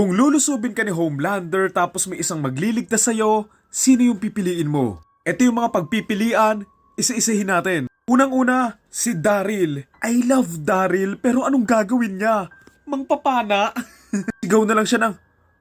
Kung lulusubin ka ni Homelander tapos may isang magliligtas sa'yo, sino yung pipiliin mo? Ito yung mga pagpipilian, isa-isahin natin. Unang-una, si Daryl. I love Daryl, pero anong gagawin niya? Mangpapana? Sigaw na lang siya ng,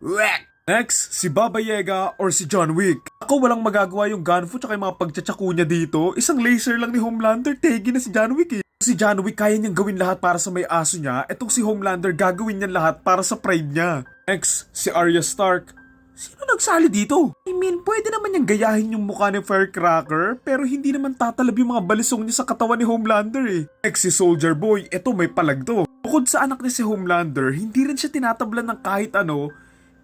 Wek! Next, si Baba Yaga or si John Wick. Ako walang magagawa yung gunfo tsaka yung mga pagtsatsaku niya dito. Isang laser lang ni Homelander, tegi na si John Wick eh. Si John Wick kaya niyang gawin lahat para sa may aso niya. Etong si Homelander gagawin niya lahat para sa pride niya. Next, si Arya Stark. Sino nagsali dito? I mean, pwede naman niyang gayahin yung mukha ni Firecracker, pero hindi naman tatalab yung mga balisong niya sa katawan ni Homelander eh. Next, si Soldier Boy. Eto, may palag to. Bukod sa anak ni si Homelander, hindi rin siya tinatablan ng kahit ano,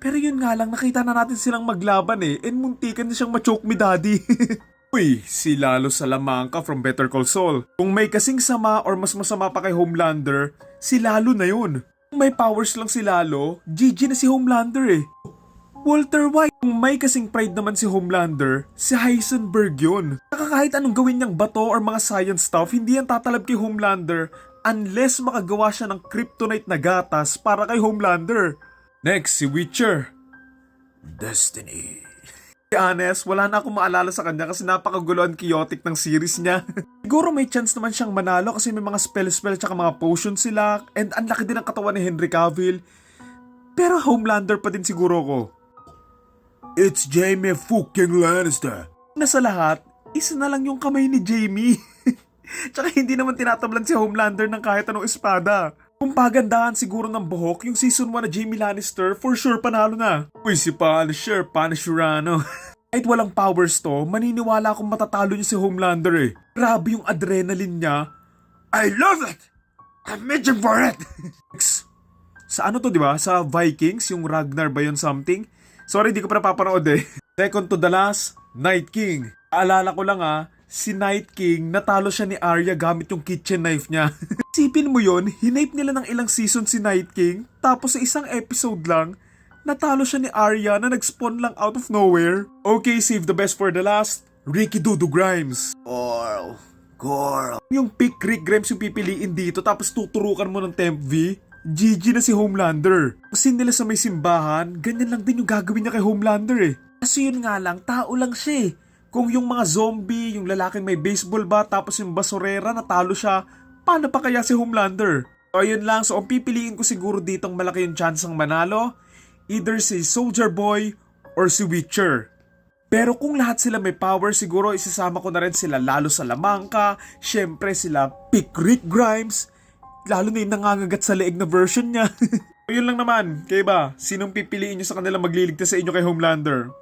pero yun nga lang, nakita na natin silang maglaban eh, and muntikan na siyang machoke me daddy. Uy, si Lalo Salamanca from Better Call Saul. Kung may kasing sama or mas masama pa kay Homelander, si Lalo na yun. May powers lang si Lalo, GG na si Homelander eh. Walter White. Kung may kasing pride naman si Homelander, si Heisenberg yun. Saka kahit anong gawin niyang bato or mga science stuff, hindi yan tatalab kay Homelander unless makagawa siya ng kryptonite na gatas para kay Homelander. Next, si Witcher. Destiny. Be honest, wala na akong maalala sa kanya kasi napakagulo and chaotic ng series niya. Siguro may chance naman siyang manalo kasi may mga spell-spell tsaka mga potions sila and ang laki din ang katawan ni Henry Cavill. Pero Homelander pa din siguro ko. It's Jamie fucking Lannister. Na lahat, isa na lang yung kamay ni Jamie. Tsaka hindi naman tinatablan si Homelander ng kahit anong espada. Kung pagandahan siguro ng buhok, yung season 1 na Jamie Lannister, for sure panalo na. Uy, si Punisher, Punisherano. Kahit walang powers to, maniniwala akong matatalo niya si Homelander eh. Grabe yung adrenaline niya. I love it! I'm itching for it! Sa ano to, di ba? Sa Vikings, yung Ragnar ba yun something? Sorry, di ko pa napapanood eh. Second to the last, Night King. Aalala ko lang ah, si Night King, natalo siya ni Arya gamit yung kitchen knife niya. Sipin mo yon, hinape nila ng ilang season si Night King, tapos sa isang episode lang, natalo siya ni Arya na nag-spawn lang out of nowhere. Okay, save the best for the last, Ricky Dudu Grimes. Girl, girl. Yung pick Rick Grimes yung pipiliin dito tapos tuturukan mo ng Temp V, GG na si Homelander. Kasi nila sa may simbahan, ganyan lang din yung gagawin niya kay Homelander eh. Kasi yun nga lang, tao lang siya eh. Kung yung mga zombie, yung lalaking may baseball bat, tapos yung basurera, natalo siya, paano pa kaya si Homelander? So ayun lang, so ang pipiliin ko siguro ditong malaki yung chance ng manalo, either si Soldier Boy or si Witcher. Pero kung lahat sila may power, siguro isasama ko na rin sila lalo sa Lamangka, syempre sila Pick Rick Grimes, lalo na yung nangangagat sa leeg na version niya. Ayun lang naman, kaya ba, sinong pipiliin nyo sa kanila magliligtas sa inyo kay Homelander?